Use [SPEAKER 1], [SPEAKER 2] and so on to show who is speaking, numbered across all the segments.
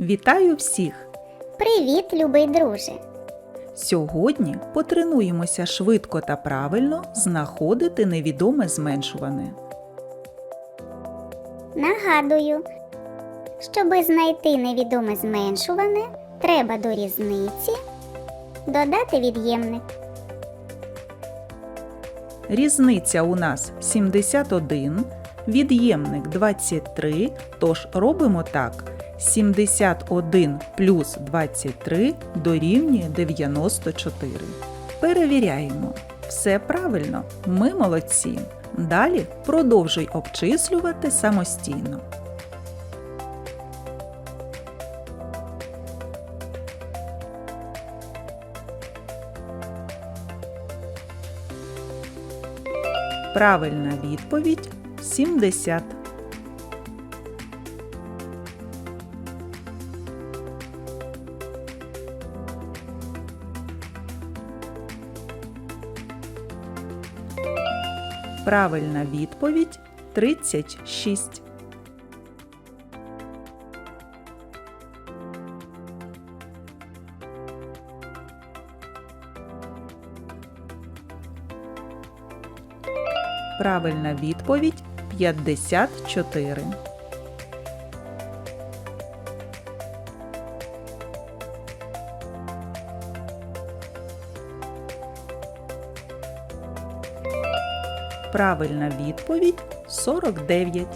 [SPEAKER 1] Вітаю всіх!
[SPEAKER 2] Привіт, любий друже!
[SPEAKER 1] Сьогодні потренуємося швидко та правильно знаходити невідоме зменшуване.
[SPEAKER 2] Нагадую, щоби знайти невідоме зменшуване, треба до різниці додати від'ємник.
[SPEAKER 1] Різниця у нас 71, від'ємник 23, тож робимо так. 71 плюс 23 дорівнює 94. Перевіряємо. Все правильно, ми молодці. Далі продовжуй обчислювати самостійно. Правильна відповідь 70. Правильна відповідь 36. Правильна відповідь 54. Правильна відповідь 49.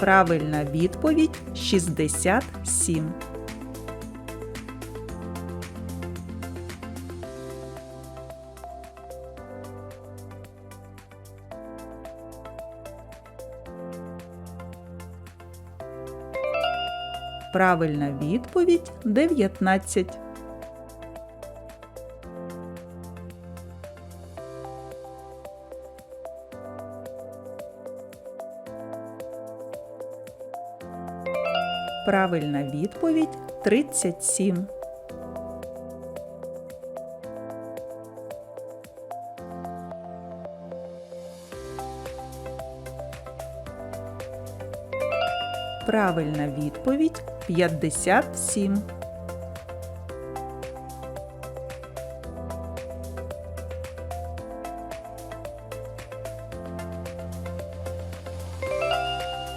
[SPEAKER 1] Правильна відповідь 67. Правильна відповідь 19. Правильна відповідь 37. Правильна відповідь 57.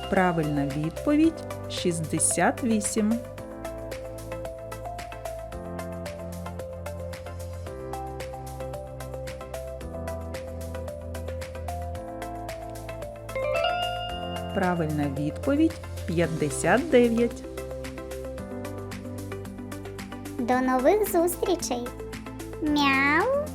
[SPEAKER 1] Правильна відповідь 68. Правильна відповідь 59.
[SPEAKER 2] До нових зустрічей! Мяу!